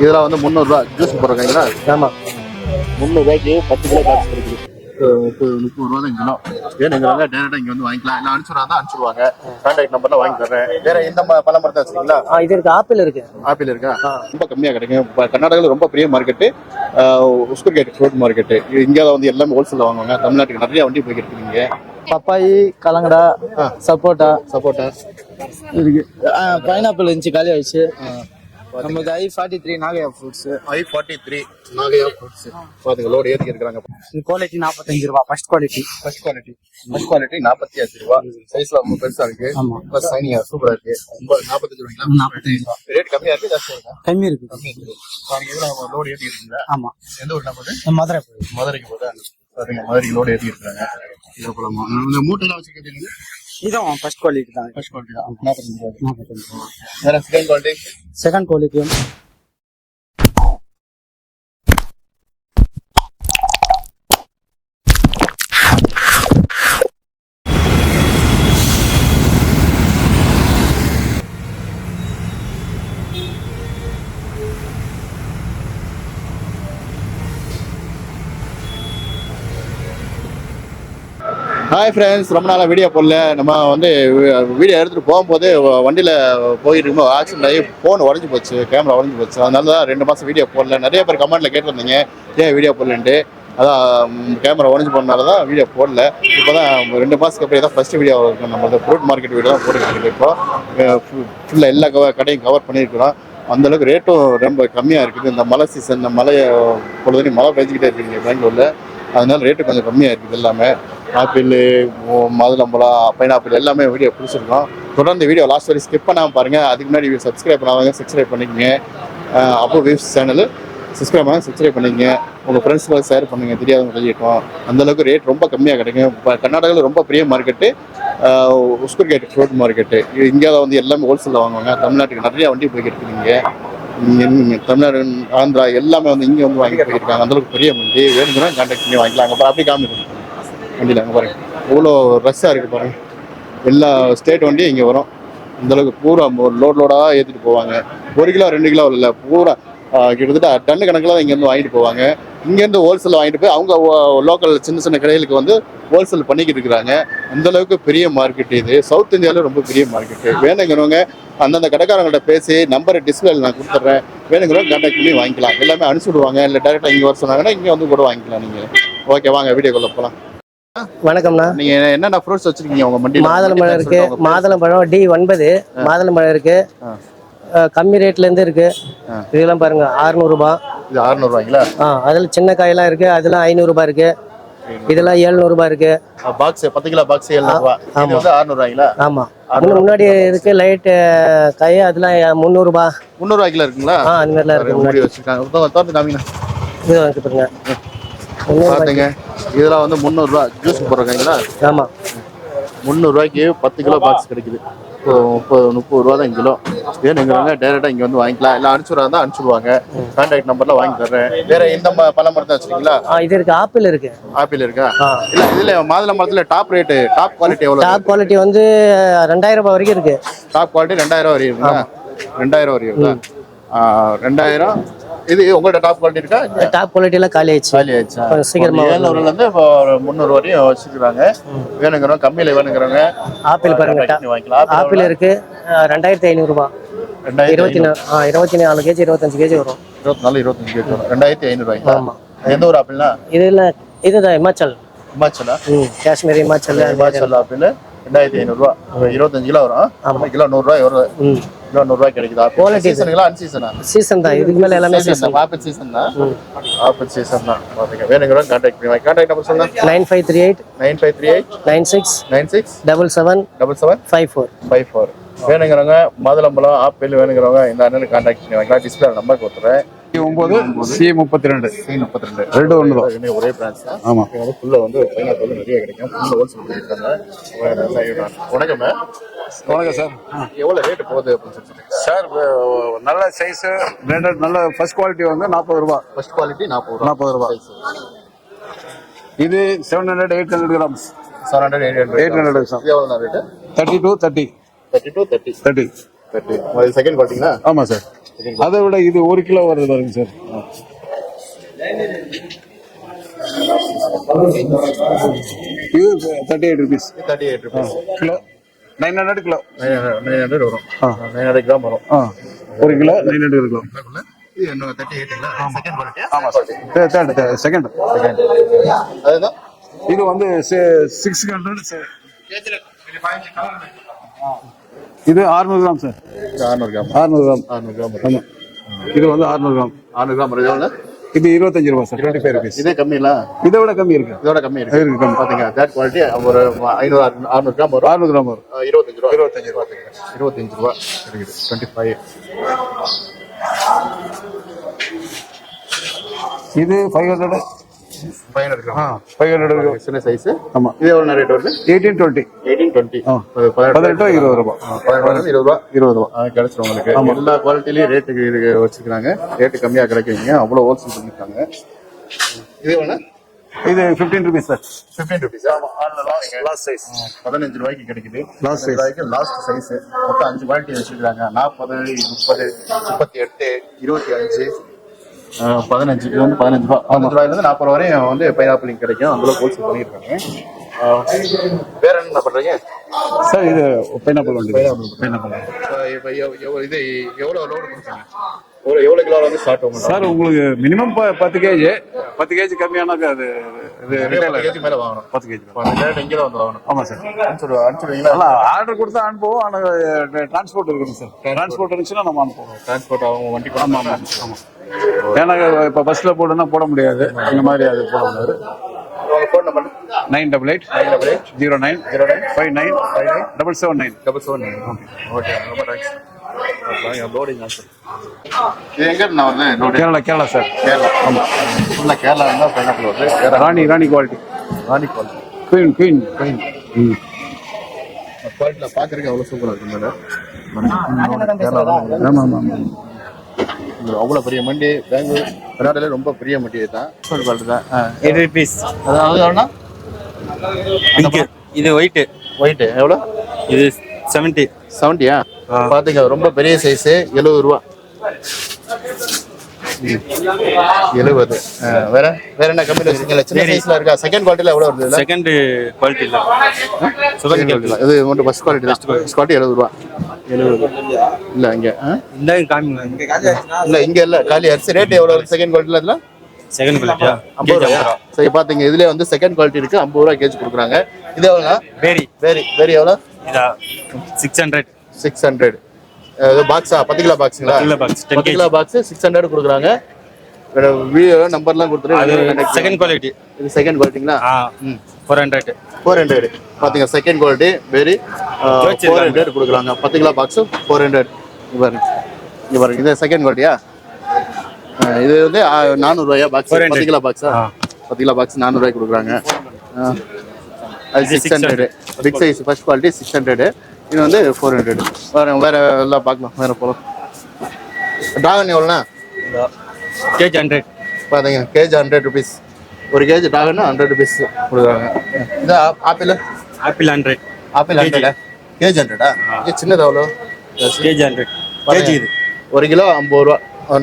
இதெல்லாம் வந்து முந்நூறுரூவா ஜூஸ் போடுறீங்களா? ஆமாம் முந்நூறுரூவாய்க்கு பத்து கிலோ பாக்ஸ் கிடைக்குது முப்பது முப்பது ரூபா தான் கிலோ வேணுங்கிறவங்க டேரெக்டாக இங்கே வந்து வாங்கிக்கலாம். இல்லை அனுப்பிச்சுடுறா தான் அனுப்பிச்சுடுவாங்க கான்டாக்ட் நம்பர்லாம் வாங்கி தர்றேன். வேற எந்த பழ மரத்தை வச்சுருக்கீங்களா? இது இருக்கு. ஆப்பிள் இருக்கு. ஆப்பிள் இருக்கா? ரொம்ப கம்மியாக கிடைக்கும். இப்போ கர்நாடகாவில் ரொம்ப பெரிய market Huskur gate fruit market இந்தியாவில் வந்து எல்லாமே ஹோல்சேலில் வாங்குவாங்க. தமிழ்நாட்டுக்கு நிறைய வண்டி போய்கிட்டு இருக்கீங்க பப்பாயி கலங்கடா சப்போட்டா. சப்போட்டா. இருக்கு. பைனாப்பிள் இருந்துச்சு காலி ஆயிடுச்சு நமக்கு I forty three Nagaiah fruits I forty three Nagaiah fruits பாருங்க லோடு ஏற்றி இருக்கிறாங்க குவாலிட்டி நாற்பத்தஞ்சு ரூபா. First quality first quality first quality நாற்பத்தி அஞ்சு ரூபா. சைஸ்ல ரொம்ப பெருசா இருக்கு. ஆமா. ப்ளஸ் சைனிங்கா சூப்பரா இருக்கு. ரொம்ப நாற்பத்தஞ்சு ரூபாய்ங்களா நாற்பத்தஞ்சு ரூபா. ரேட் கம்மியா இருக்கு ஜாஸ்தியா இருக்கா? கம்மி இருக்கு. கம்மி இருக்கு. பாருங்க இதுல லோடு ஏற்றி இருக்கீங்களா? ஆமா. எந்த ஊர் நம்ம மதுரை மதுரைக்கு போதா பாருங்க மதுரைக்கு லோடு ஏற்றி இருக்காங்க. இந்த மூட்டைலாம் வச்சுக்கிட்டீங்க இதுவும் ஃபர்ஸ்ட் குவாலிட்டி தான் ஃபர்ஸ்ட் குவாலிட்டி தான் நாற்பத்தஞ்சு ரூபாய் நாற்பத்தஞ்சு ரூபா வேற second quality second quality hi friends ரொம்ப நாளாக வீடியோ போடல. நம்ம வந்து வீடியோ எடுத்துகிட்டு போகும்போது வண்டியில் போயிட்டு இருக்கும்போது ஆக்சிடென்ட் ஆகி ஃபோன் உடஞ்சி போச்சு கேமரா உடஞ்சி போச்சு. அதனால தான் ரெண்டு மாதம் வீடியோ போடல. நிறைய பேர் கமெண்ட்டில் கேட்டிருந்தீங்க ஏன் வீடியோ போடலன்ட்டு? அதான் கேமரா உடஞ்சி போனனால தான் வீடியோ போடல. இப்போ தான் ரெண்டு மாதத்துக்கு அப்புறம் தான் ஃபஸ்ட்டு வீடியோ நம்ம அந்த ஃப்ரூட் மார்க்கெட் வீடியோ தான் போட்டுக்கிட்டு இப்போ ஃபுல்லாக எல்லா கவர் கடையும் கவர் பண்ணியிருக்கிறோம். அந்தளவுக்கு ரேட்டும் ரொம்ப கம்மியாக இருக்குது. இந்த மழை சீசன் இந்த மலையை பொழுதுனி மழை பெஞ்சிக்கிட்டே இருக்குங்க பெங்களூரில். அதனால ரேட்டு கொஞ்சம் கம்மியாக இருக்குது எல்லாமே. ஆப்பிள் மாதுளம்பழம் பைனாப்பிள் எல்லாமே வீடியோ பிடிச்சிருக்கோம். தொடர்ந்து வீடியோ லாஸ்ட் வரை ஸ்கிப் பண்ணாமல் பாருங்கள் அதுக்கு முன்னாடி சப்ஸ்கிரைப் பண்ணாதவங்க சப்ஸ்கிரைப் பண்ணிக்கங்க. அப்போ வியூஸ் சேனல் சப்ஸ்கிரைப் பண்ணாங்க சப்ஸ்கிரைப் பண்ணிக்கங்க. உங்கள் ஃப்ரெண்ட்ஸ்க்கு ஷேர் பண்ணுங்கள் தெரியாதவங்க தெரியிட்டோம் அந்தளவுக்கு ரேட் ரொம்ப கம்மியாக கிடைக்கும் இப்போ கர்நாடகாவில் ரொம்ப பெரிய market Huskur gate fruit market இந்தியாவில் வந்து எல்லாமே ஹோல்சேலில் வாங்குவாங்க. தமிழ்நாட்டுக்கு நிறைய வண்டி போய்கிட்டு இருக்கீங்க தமிழ்நாடு ஆந்திரா எல்லாமே வந்து இங்கே வந்து வாங்கி போயிருக்காங்க அந்தளவுக்கு பெரிய வண்டி. வேணுங்கிறோம் கான்டாக்ட் பண்ணி வாங்கிக்கலாம். அங்கே அப்படி காமிக்கணும் வண்டியில் அங்கே பாருங்கள் இவ்வளோ ரஷ்ஷாக இருக்குது பாருங்கள் எல்லா ஸ்டேட் வண்டியும் இங்கே வரும். இந்தளவுக்கு பூரா லோட் லோடாக ஏற்றிட்டு போவாங்க. ஒரு கிலோ ரெண்டு கிலோ இல்லை பூரா கிட்டத்தட்ட டன்னு கணக்கில் தான் இங்கேருந்து வாங்கிட்டு போவாங்க. இங்கேருந்து ஹோல்சேல் வாங்கிட்டு போய் அவங்க லோக்கல் சின்ன சின்ன கடைகளுக்கு வந்து ஹோல்சேல் பண்ணிக்கிட்டு இருக்கிறாங்க. அந்தளவுக்கு பெரிய மார்க்கெட் இது. சவுத் இந்தியாவில் ரொம்ப பெரிய மார்க்கெட்டு வேணுங்கிறவங்க அந்தந்த கடைக்காரங்கள்ட்ட பேசி நம்பரை டிஸ்பிளேல நான் கொடுத்துட்றேன். வேணுங்கிறவங்க கான்டாக்ட் பண்ணி வாங்கிக்கலாம். எல்லாமே அனுப்பிச்சி விடுவாங்க. இல்லை டேரெக்டாக இங்கே வர சொன்னாங்கன்னா இங்கே வந்து கூட வாங்கிக்கலாம் நீங்கள் ஓகே வாங்க வீடியோக்குள்ளே போகலாம் வணக்கம்ண்ணா நீங்கள் என்னென்ன ஃப்ரூட்ஸ் வச்சிருக்கீங்க? உங்கள் மண்டியில் மாதுளம்பழம் இருக்கு. மாதுளம்பழம் டி ஒன்பது மாதுளம்பழம் இருக்கு. கம்மி ரேட்ல இருந்து இருக்கு. இதெல்லாம் பாருங்க 600 ரூபாய் இது அறுநூறுவாங்களா? ஆ அதில் சின்ன காயெல்லாம் இருக்கு. அதெல்லாம் 500 ரூபாய் இருக்கு. இதெல்லாம் 700 ரூபாய் இருக்கு. பாக்ஸ் பத்து கிலோ பாக்ஸ் வந்து அறுநூறுவாங்களா? ஆமா. முன்னாடி இருக்கு லைட் காய் அதெல்லாம் முந்நூறு ரூபாய் முந்நூறுவா கிலோ இருக்குங்களா? ஆ அந்த மாதிரிலாம் இருக்கு முன்னாடி. வச்சிருக்காங்க. தோ- திறந்து காமிங்க இது வாங்கி பாத்துங்க இதெல்லாம் வந்து முந்நூறுரூவா ஜூஸ் போடுறீங்களா ஆமா. முந்நூறுரூவாய்க்கு பத்து கிலோ பாக்ஸ் கிடைக்குது. இப்போ முப்பது முப்பது ரூபா தான் கிலோ. வேணுங்கிறவங்க டேரெக்டாக இங்கே வந்து வாங்கிக்கலாம். இல்லை அனுப்பிச்சுடுறா தான் அனுப்பிச்சுடுவாங்க. கான்டாக்ட் நம்பர்லாம் வாங்கி தர்றேன். வேற எந்த பழ மரத்தை வச்சுருக்கீங்களா? ஆ இது இருக்கு. ஆப்பிள் இருக்கு. ஆப்பிள் இருக்கா? இல்லை இதில் மாதுளை மரத்தில் டாப் ரேட்டு டாப் குவாலிட்டி எவ்வளோ டாப் குவாலிட்டி வந்து ரெண்டாயிரம் ரூபாய் வரைக்கும் இருக்கு. டாப் குவாலிட்டி ரெண்டாயிரம் வரையும் இருக்குங்களா? ரெண்டாயிரம் ஆ, ரெண்டாயிரம் இது உங்கள்ட்ட டாப் குவாலிட்டி இருக்கா? டாப் குவாலிட்டி எல்லாம் காலி ஆயிடுச்சு. காலி ஆயிடுச்சா? சீக்கிரமா ஏழுநூறுலேருந்து இப்போ ஒரு முந்நூறு வரையும் வச்சுக்கிறாங்க. வேணுங்கிறவங்க கம்மியில் வேணுங்கிறவங்க ஆப்பிள் பாருங்க ஆப்பிள் இருக்கு. ரெண்டாயிரத்தி ஐநூறு ரூபாய். ரெண்டாயிரத்தி இருபத்தி நாலு இருபத்தி நாலு கேஜி இருபத்தஞ்சு கேஜி வரும். இருபத்தி நாலு இருபத்தஞ்சு கேஜி வரும். ரெண்டாயிரத்தி ஐநூறுவாய்ங்களா ஆமா. எந்த ஒரு ஆப்பிள்னா? இதுல இதுதான் இமாச்சல். ஹிமாச்சலா ம் காஷ்மீர் இமாச்சல் ஹிமாச்சல் ஆப்பிள் ரெண்டாயிரத்தி ஐநூறுரூவா இருபத்தஞ்சு கிலோ வரும். கிலோ நூறுரூவா வரும். ம் கிலோ நூறுரூவா கிடைக்குது? Quality சீசனுங்களா அன்சீசனா சீசன் தான். இதுக்கு மேல எல்லாமே சீசன் ஆப்பிள் சீசன் தான் ஆப்பிள் சீசன் தான். பாத்துங்க வேணுங்கிறவங்க கான்டாக்ட் பண்ணி கான்டாக்ட் நம்பர் சொல்லுங்க. Nine five three eight nine five three eight nine six nine six double seven double seven five four five four. வேணுங்கிறவங்க மாதுளம்பழம் ஆப்பிள் வேணுங்கிறவங்க இந்த அண்ணனுக்கு கான்டாக்ட் பண்ணி வாங்கிக்கலாம் டிஸ்பிளே நம்பர் கொடுத்துறேன். ஒன்பது சி முப்பத்தி ரெண்டு சி முப்பத்தி ரெண்டு ரெண்டு ஒன்று தான். ஒரே பிரான்ச் தான். ஆமா. இங்க வந்து ஃபுல்லாக வந்து பைனாப்பிள் வந்து நிறைய கிடைக்கும். ஃபுல்லாக ஹோல்சேல் பண்ணியிருக்காங்க வணக்கம்மா வணக்கம் சார் எவ்வளோ ரேட்டு போகுது அப்படின்னு சொல்லி சார் நல்ல சைஸ் பிராண்டட் நல்ல ஃபர்ஸ்ட் குவாலிட்டி வந்து நாற்பது ரூபா ஃபர்ஸ்ட் குவாலிட்டி நாற்பது ரூபா நாற்பது ரூபா இது seven hundred eight hundred grams seven hundred eight hundred 800 grams. இது எவ்வளோ rate thirty two thirty thirty two thirty thirty thirty second குவாலிட்டிங்களா ஆமாம் சார் அதை விட இது ஒரு கிலோ வருது பாருங்க சார். இது thirty eight rupees thirty eight rupees kilo. Nine hundred kilo. Nine hundred வரும். நைன் ஹண்ட்ரட் கிராம் வரும். ஒரு kilo nine hundred kilo. Second இது வந்து சிக்ஸ் ஹண்ட்ரட் இது அறுநூறு கிராம் சார். அறுநூறு கிராம். அறுநூறு கிராம். அறுநூறு கிராம். ஆமாம் இது வந்து அறுநூறு கிராம். அறுநூறு கிராம் எவ்வளோ இது இருபத்தஞ்சு ரூபா சார். டுவெண்ட்டி ஃபைவ் ருபீஸ் இதே கம்மிங்களா? இதை விட கம்மி இருக்கு. இதோட கம்மி இருக்கு. இருக்கு கம்மி. பாத்தீங்க தேர்ட் குவாலிட்டி ஒரு ஐநூறு அறுநூறு கிராம் வரும். அறுநூறு கிராம் வரும். இருபத்தஞ்சு ரூபா. இருபத்தஞ்சு ரூபா. இருபத்தஞ்சு ரூபா இருக்குது. டுவெண்ட்டி ஃபைவ் இது ஃபைவ் ஹண்ட்ரட் ஃபைவ் ஹண்ட்ரட் ஆ. கிராம் ஃபைவ் ஹண்ட்ரட் சின்ன சைஸ் ஆமாம் இது எவ்வளோ ரேட் வருது? எயிட்டீன் டுவெண்ட்டி எயிட்டீன் டுவெண்ட்டி ஆ. பதினெட்டு. இருபது ரூபா? பதினெட்டு இருபது ரூபா? இருபது ரூபா. ஆ, கிடைச்சிரும் உங்களுக்கு. எல்லா குவாலிட்டிலையும் ரேட்டுக்கு இருக்கு வச்சிருக்காங்க ரேட்டு கம்மியா கிடைக்குங்க அவ்வளோ ஹோல்சேல் பண்ணிருக்காங்க. இது எவ்வளோ இது fifteen rupees sir fifteen rupees last size பதினஞ்சு ரூபாய்க்கு கிடைக்குது. Last size. ரூபாய்க்கு லாஸ்ட் சைஸ் மொத்தம் அஞ்சு குவாலிட்டி வச்சிருக்காங்க நாற்பது முப்பது முப்பத்தி எட்டு இருபத்தி அஞ்சு. பதினஞ்சு இது வந்து பதினஞ்சு ரூபா. பதினஞ்சு ரூபாயிலிருந்து நாற்பது வரையும் வந்து பைனாப்பிளிங் கிடைக்கும். அந்த ஹோல்சேல் பண்ணியிருக்காங்க. வேற என்ன பண்றீங்க? சார் இது பைனாப்பிள் வண்டி. பைனாப்பிள் எவ்வளோ இது எவ்வளோ லோடு கொடுத்தீங்க? ஒரு எவ்வளோ கிலோ வந்து ஸ்டார்ட் ஆகும் சார் உங்களுக்கு மினிமம் பத்து கேஜி பத்து கேஜி கம்மியானாக்கா அது கேஜி மேலே வாங்கணும். பத்து கேஜி இங்கே தான் வந்து வாங்கணும். ஆமாம் சார். அனுப்பிச்சுடுவா அனுப்பிச்சுடுவீங்களா? ஆர்டர் கொடுத்தா அனுப்புவோம் ஆனால் டிரான்ஸ்போர்ட் இருக்கணும் சார். டிரான்ஸ்போர்ட் இருந்துச்சுன்னா நம்ம அனுப்புவோம். டிரான்ஸ்போர்ட் அவங்க வண்டி ஆமாம் ஆமாம் ஆமாம் ஏன்னா இப்போ பஸ்ஸில் போடுனா போட முடியாது. இந்த மாதிரி அது போட முடியாது. Phone number nine double eight nine double eight zero nine zero nine five nine five nine double seven nine double seven nine okay ரொம்ப தேங்க்ஸ் லோடிங் ஆன்சர் இது எங்க இருந்து நான் வந்து லோடு கேரளா கேரளா சார். கேரளா. ஆமாம் ஃபுல்லாக கேரளா இருந்தால் பைனாப்பிள் வருது Kerala Rani Rani quality Rani quality queen queen fine ம். குவாலிட்டியில் பார்க்குறதுக்கு அவ்வளோ சூப்பராக இருக்கு மேடம். கேரளா ஆமாம் ஆமாம் ஆமாம் அவ்வளோ பெரிய மண்டி பெங்களூர் கர்நாடகாவில் ரொம்ப பெரிய மண்டி தான். குவாலிட்டி தான். எயிட் ருபீஸ் அதாவது பிங்க் இது ஒயிட் ஒயிட்டு எவ்வளோ? இது செவன்ட்டி செவன்ட்டியா பாத்துங்க ரொம்ப பெரிய சைஸ் எழுபது ரூபா. எழுபது. வேற? வேற என்ன வச்சிருக்கீங்களா? சின்ன சைஸ்ல இருக்கா? செகண்ட் குவாலிட்டியில் எவ்வளோ வருது இதுல? செகண்ட் குவாலிட்டி இல்ல. இது மட்டும் ஃபர்ஸ்ட் குவாலிட்டி தான். ஃபர்ஸ்ட் குவாலிட்டி எழுபது ரூபா. எழுபது இல்ல இங்க ஆ? இந்த காமிங்க இல்ல இங்க இல்ல. காலி அரிசி ரேட் எவ்வளவு வருது செகண்ட் குவாலிட்டியில் அதுல செகண்ட் குவாலிட்டியா ஐம்பது ரூபா. சரி பாத்தீங்க. இதுலயே வந்து செகண்ட் குவாலிட்டி இருக்கு. ஐம்பது ரூபா கேஜி கொடுக்குறாங்க. இது எவ்வளோ பேரி வேரி வேரி எவ்வளோ இதா. சிக்ஸ் ஹண்ட்ரட் சிக்ஸ் ஹண்ட்ரட் பாக்ஸா பத்து கிலோ பாக்ஸுங்களா பத்து கிலோ box, 10 பத்து கிலோ பாக்ஸ் சிக்ஸ் ஹண்ட்ரட் கொடுக்குறாங்க. வீடியோ நம்பர்லாம் அது கொடுத்துரு செகண்ட் குவாலிட்டி இது செகண்ட் குவாலிட்டிங்களா ஃபோர் ஹண்ட்ரட் ஃபோர் ஹண்ட்ரட் பாத்தீங்க second quality very. Four hundred கொடுக்குறாங்க. பத்து கிலோ பாக்ஸ் ஃபோர் ஹண்ட்ரட் பாருங்க. இங்க பாருங்க. இது செகண்ட் குவாலிட்டியா இது வந்து நானூறுரூவாயா பாக்ஸ் 400. பத்து கிலோ பாக்ஸா. பத்து கிலோ பாக்ஸ் நானூறுரூவாய்க்கு கொடுக்குறாங்க. அது இது six hundred big size first quality six hundred இது வந்து ஃபோர் ஹண்ட்ரட் வேற வேற எல்லாம் பார்க்கலாம். வேற போகலாம் ட்ராகன் எவ்வளோண்ணா? கேஜ் ஹண்ட்ரட் பாத்தீங்க கேஜி ஹண்ட்ரட் ருபீஸ் ஒரு கேஜி ட்ராகன் ஹண்ட்ரட் ருபீஸ் கொடுக்குறாங்க. இது ஆப்- ஆப்பிள் ஆப்பிள் ஹண்ட்ரட் ஆப்பிள் ஹண்ட்ரடா கேஜி ஹண்ட்ரடா இது சின்னது எவ்வளோ? கேஜி ஹண்ட்ரட் கேஜி இது. ஒரு கிலோ ஐம்பது ரூபா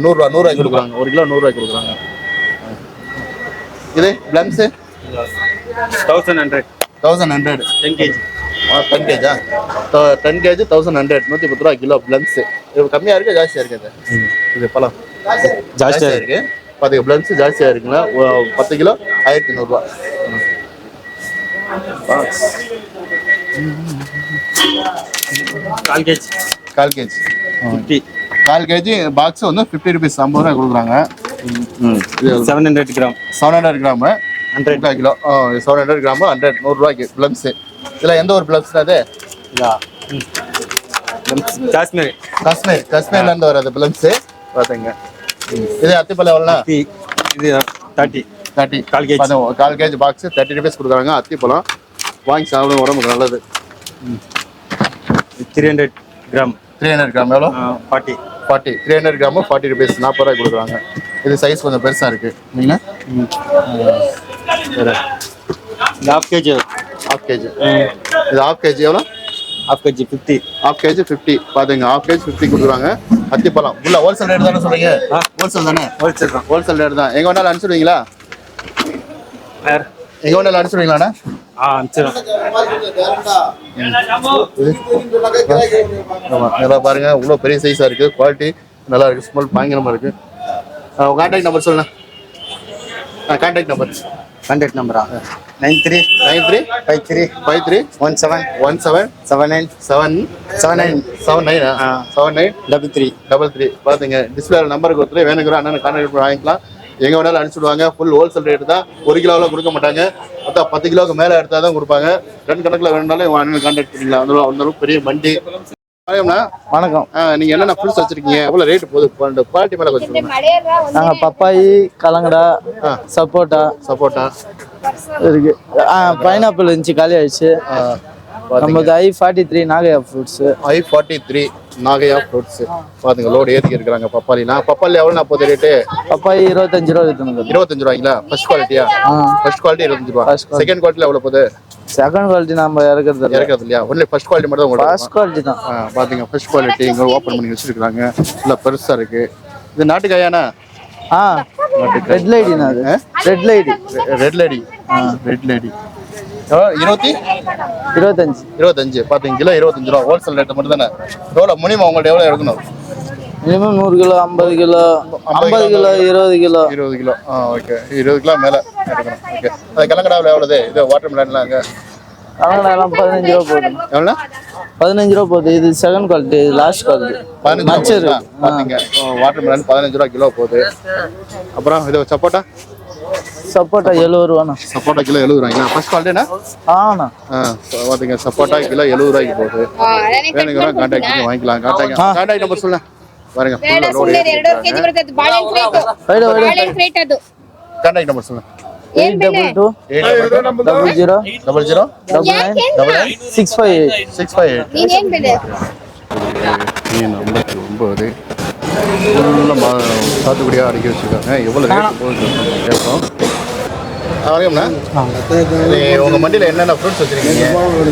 நூறுரூவா நூறுரூவாய்க்கு கொடுக்குறாங்க. ஒரு கிலோ நூறுரூவாய்க்கு கொடுக்குறாங்க. இது plums thousand hundred thousand hundred ten KG ten கேஜா ten KG thousand hundred நூற்றி பத்து ரூபா கிலோ பிளம்ஸு இது கம்மியாக இருக்கு ஜாஸ்தியாக இருக்கு இது? பழம். ஜாஸ்தியாக இருக்கு. பாத்துக்க பிளம்ஸ் ஜாஸ்தியாக இருக்குங்களா பத்து கிலோ ஆயிரத்தி நூறுரூவா கால் கேஜ். கால் கேஜி. ஃபிஃப்டி கால் கேஜி பாக்ஸ் வந்து ஃபிஃப்டி ருபீஸ் ஐம்பது ரூபாய் கொடுக்குறாங்க. Seven hundred gram seven hundred gram hundred kilo. Seven hundred gram hundred நூறுரூவாய்க்கு பிளம்ஸு இதில் எந்த ஒரு பிளம்ஸ் அது? இதா. காஷ்மீர். காஷ்மீர். காஷ்மீர்லேருந்து வர்றது பிளம்ஸு பார்த்துங்க இது அத்திப்பழம் எவ்வளோண்ணா? இது தேர்ட்டி தேர்ட்டி கால் கேஜி. கால் கேஜி பாக்ஸ் தேர்ட்டி ருபீஸ் கொடுக்குறாங்க அத்திப்பழம். வாங்கி சாப்பிடும் உடம்புக்கு நல்லது. Three hundred gram three hundred gram எவ்வளோ? Forty forty three hundred gram forty rupees நாற்பது ரூபாய் கொடுக்குறாங்க. இது சைஸ் கொஞ்சம் பெருசாக இருக்குது இது ஹாஃப் கேஜி ஹாஃப் கேஜி இது ஹாஃப் கேஜி எவ்வளோ? Half KG fifty half KG fifty பாத்துங்க ஹாஃப் கேஜி ஃபிஃப்டி கொடுக்குறாங்க. அத்திப்பழம் உள்ள ஹோல்சேல் ரேட் தானே சொல்றீங்க? ஹோல்சேல் தானே? ஹோல்சேல் தான். ஹோல்சேல் ரேட் தான். எங்க வேணாலும் அனுப்பிச்சுடுவீங்களா? எங்க வேணாலும் அனுப்பிச்சுடுவீங்களாண்ணா இதெல்லாம் பாருங்க. இவ்வளோ பெரிய சைஸா இருக்கு. குவாலிட்டி நல்லா இருக்கு. ஸ்மெல் பயங்கரமா இருக்கு. கான்டாக்ட் நம்பர் சொல்லுங்க கான்டாக்ட் நம்பர் கான்டாக்ட் நம்பரா nine three nine three five three five three one seven one seven seven nine seven seven nine seven nine. Seven nine? Double three. Double three. பார்த்துங்க. Display நம்பருக்கு ஒருத்தர் வேணுங்கிற அண்ணன் contact பண்ணி வாங்கிக்கலாம். எங்கே வேணாலும் அனுப்பிச்சுடுவாங்க ஃபுல் ஹோல்சேல் ரேட் தான். ஒரு கிலோவில் கொடுக்க மாட்டாங்க. மொத்தம் பத்து கிலோவுக்கு மேலே எடுத்தால் தான் கொடுப்பாங்க. ரெண்டு கணக்கில் வேணுனாலும் அண்ணன் கான்டாக்ட் பண்ணிக்கலாம். அந்த பெரிய வண்டி. வணக்கம். நீங்க என்னென்ன ஃப்ரூட்ஸ் வச்சிருக்கீங்க? எவ்வளோ ரேட் போகுது? குவாலிட்டி மேலே கொஞ்சம் நாங்கள் பப்பாயி கலங்கடா. சப்போட்டா. சப்போட்டா. இருக்கு. ஆ பைனாப்பிள் இருந்துச்சு காலி ஆயிடுச்சு நம்மளுக்கு I forty three Nagaiah fruits I forty three Nagaiah fruits பாத்துங்க லோடு ஏற்றி இருக்கிறாங்க பப்பாளினா பப்பாளி. எவ்வளோ போகுது ரேட்டு பப்பாயி இருபத்தஞ்சு ரூபா விற்றுனுங்க இருபத்தஞ்சு ரூபாய்ங்களா? ஃபர்ஸ்ட் குவாலிட்டியா ஃபர்ஸ்ட் குவாலிட்டி இருபத்தஞ்சு ரூபா. செகண்ட் குவாலிட்டியில் எவ்வளோ போகுது? செகண்ட் குவாலிட்டி நம்ம இறக்குறது இல்லை. இறக்காது இல்லையா? ஒன்லி ஃபர்ஸ்ட் குவாலிட்டி மட்டும் தான் உங்களுக்கு ஃபர்ஸ்ட் குவாலிட்டி தான். பாத்தீங்க ஃபர்ஸ்ட் குவாலிட்டி இங்கே ஓப்பன் பண்ணி வச்சிருக்காங்க. நல்லா பெருசா இருக்கு. இது நாட்டுக்காயானா ஆ. ரெட் லைடிண்ணா அது. Red lady red lady red lady இருபத்தி? இருபத்தஞ்சு. இருபத்தஞ்சு. பாத்தீங்க கிலோ இருபத்தஞ்சு ரூபா. ஹோல்சேல் ரேட் மட்டும் தானே எவ்வளோ மினிமம் உங்கள்ட்ட எவ்வளோ எடுக்கணும்? மினிமம் நூறு கிலோ ஐம்பது கிலோ ஐம்பது கிலோ இருபது கிலோ. இருபது கிலோ. ஆ ஓகே இருபது கிலோ மேலே எடுக்கணும். ஓகே அது கலங்கடாவில் எவ்வளோது இது வாட்டர் மிலான்லாம் அங்கே? கலங்கடாலாம் பதினஞ்சு ரூபா போகுது. எவ்வளோ பதினஞ்சு ரூபா போகுது. இது செகண்ட் குவாலிட்டி இது லாஸ்ட் குவாலிட்டி மச்சர் பார்த்தீங்க வாட்டர் மிலான் பதினஞ்சு ரூபா கிலோ போகுது. அப்புறம் இது சப்போட்டா? சப்போட்டா எழுபது ரூபாண்ணா சப்போட்டா கிலோ எழுபது ரூபாய்ங்களா ஃபர்ஸ்ட் குவாலிட்டினா ஆண்ணா ஆ பார்த்தீங்க சப்போட்டா கிலோ எழுபது ரூபாய்க்கு போகுது வேணுங்கிற கான்டாக்ட் பண்ணி வாங்கிக்கலாம் கான்டாக்ட் கான்டாக்ட் நம்பர் சொல்லுங்க பாருங்க ಬೇಡ ಸುಮ್ಮನೆ ಎರಡೂವರೆ ಕೆಜಿ ಬರ್ತದೆ ಬಾಳೆಹಣ್ಣು ರೇಟ್ ವೈಡ, ವೈಡ. ಬಾಳೆಹಣ್ಣು ರೇಟ್ ಅದು கான்டாக்ட் நம்பர் சொல்லுங்க eight double two eight double zero double zero double nine ಯಾಕೆ six five eight six five eight ನೀನೇನ್ ಬೆಲೆ மீன் ஐம்பத்தி ஒம்பது ஃபுல்லாக சாத்துக்குடியாக அடுக்கி வச்சுருக்காங்க எவ்வளோ ரேட் போகுது கேட்போம் வணக்கம்ண்ணா உங்கள் மண்டியில் என்னென்ன ஃப்ரூட்ஸ் வச்சுருக்கீங்க?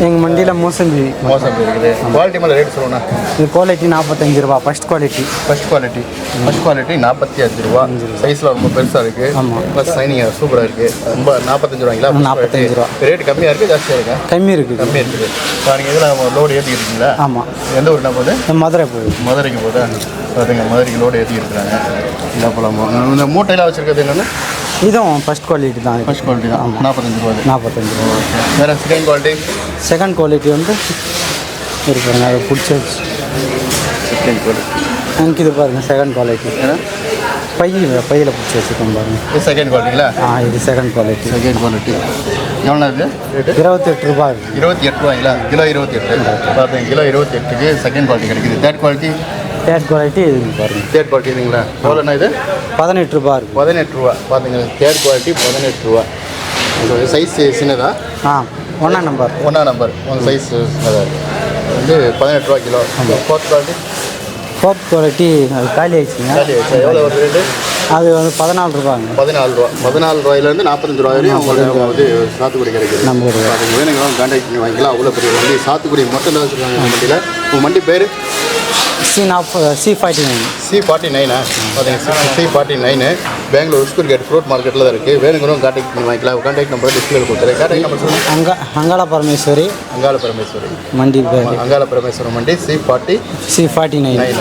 எங்கள் மண்டியில் மோசம்பி. மோசம் இருக்குது. குவாலிட்டி மேலே ரேட் சொல்லுங்கண்ணா. இது குவாலிட்டி நாற்பத்தஞ்சு ரூபா first quality first quality first quality நாற்பத்தி அஞ்சு ரூபா. சைஸில் ரொம்ப பெருசாக இருக்குது ஆமா. ப்ளஸ் சைனிங் சூப்பராக இருக்குது ரொம்ப நாற்பத்தஞ்சு ரூபாய்ங்களா? நாற்பத்தஞ்சு ரூபா. ரேட் கம்மியாக இருக்குது ஜாஸ்தியாக இருக்கா? கம்மி இருக்குது. கம்மியாக இருக்குது. பாருங்க இதில் லோடு ஏற்றிக்கிட்டீங்களா ஆமாம் எந்த ஊருனா போகுது? மதுரை போகுது. மதுரைக்கு போதா பார்த்துங்க மதுரைக்கு லோடு ஏற்றி இருக்கிறாங்க இந்த பழமோ இந்த மூட்டையெல்லாம் வச்சுருக்கிறது என்னென்னா? இதுவும் ஃபர்ஸ்ட் குவாலிட்டி தான். இது குவாலிட்டி தான். நாற்பத்தஞ்சு ரூபா நாற்பத்தஞ்சு ரூபா வேறு செகண்ட் குவாலிட்டி செகண்ட் குவாலிட்டி வந்து இருப்பாருங்க அது பிடிச்சி செகண்ட் குவாலிட்டி எனக்கு இது பாருங்க செகண்ட் குவாலிட்டி பையில் பையில் பிடிச்சி வச்சுக்கோங்க பாருங்க. இது செகண்ட் குவாலிட்டிங்களா ஆ இது செகண்ட் குவாலிட்டி செகண்ட் குவாலிட்டி எவ்வளோ இது? ரேட்டு இருபத்தெட்டு ரூபா இருக்குது இருபத்தி எட்டு ரூபாய்ங்களா? கிலோ இருபத்தி எட்டு. பார்த்தீங்க கிலோ இருபத்தி எட்டுக்கு செகண்ட் குவாலிட்டி கிடைக்குது. தேர்ட் குவாலிட்டி தேர்ட் குவாலிட்டி இது பாருங்க. தேர்ட் குவாலிட்டி இதுங்களா எவ்வளோண்ணா இது? பதினெட்டு ரூபா இருக்குது பதினெட்டு ரூபா. பார்த்தீங்க தேர்ட் குவாலிட்டி பதினெட்டு ரூபா. சைஸ் சின்னதா? ஆ ஒன்றா நம்பர் ஒன்றா நம்பர் உங்கள் சைஸ் சின்னதாக வந்து பதினெட்டு ரூபா kilo. Fourth quality fourth quality காலி ஆயிடுச்சுங்க. காலி ஆயிடுச்சு? எவ்வளோ ஒரு ரேட்டு அது வந்து பதினாலு ரூபாங்க. பதினாலு ரூபா. பதினாலு ரூபாயிலேருந்து நாற்பத்தஞ்சு ரூபாய் வரையும் உங்களுக்கு வந்து சாத்துக்குடி கிடைக்குது. நம்ம வேணுங்களும் கான்டாக்ட் பண்ணி வாங்கிக்கலாம். அவ்வளோ பெரிய வண்டி சாத்துக்குடி மட்டும் தான் வச்சுருக்காங்க வண்டியில். உங்கள் வண்டி பேர்? சி நாற்பது C forty nine C forty நைனா பார்த்தீங்க C forty nine Bangalore Huskur gate fruit மார்க்கெட்டில் தான் இருக்குது வேணுங்களும் கான்டாக்ட் பண்ணி வாங்கிக்கலாம். கான்டாக்ட் நம்பர் டிஸ்பிளேல கொடுத்துருக்கேன் கான்டாக்ட் நம்பர் சொல்லுங்கள் அங்க அங்காள பரமேஸ்வரி அங்காள பரமேஸ்வரி மண்டி அங்காள பரமேஸ்வரம் வண்டி C forty C forty nine nine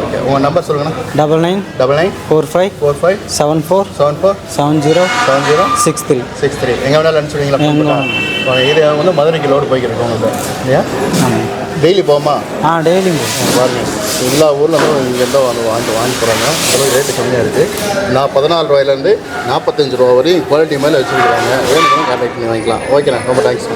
okay உங்கள் நம்பர் சொல்லுங்கண்ணா double nine double nine four five four five seven four seven four seven zero seven zero six three six three எங்கே வேணாலும். அனுப்பிச்சுடுவீங்களா இது வந்து மதுரைக்கு லோடு போய்க்கிட்டு உங்களுக்கு. இல்லையா? ஆமாம். டெய்லி போமா ஆ டெய்லியும் பாருங்க. எல்லா ஊர்லேருந்தும் இங்கேருந்து வாங்கி வாங்கி போகிறாங்க அதெல்லாம் ரேட்டு கம்மியாக இருக்குது நான் பதினாலு ரூபாயிலேருந்து நாற்பத்தஞ்சு ரூபா வரையும் குவாலிட்டி மேலே வச்சுருக்காங்க வேணும்னு கான்டாக்ட் பண்ணி வாங்கிக்கலாம். ஓகேண்ணா ரொம்ப தேங்க்ஸ்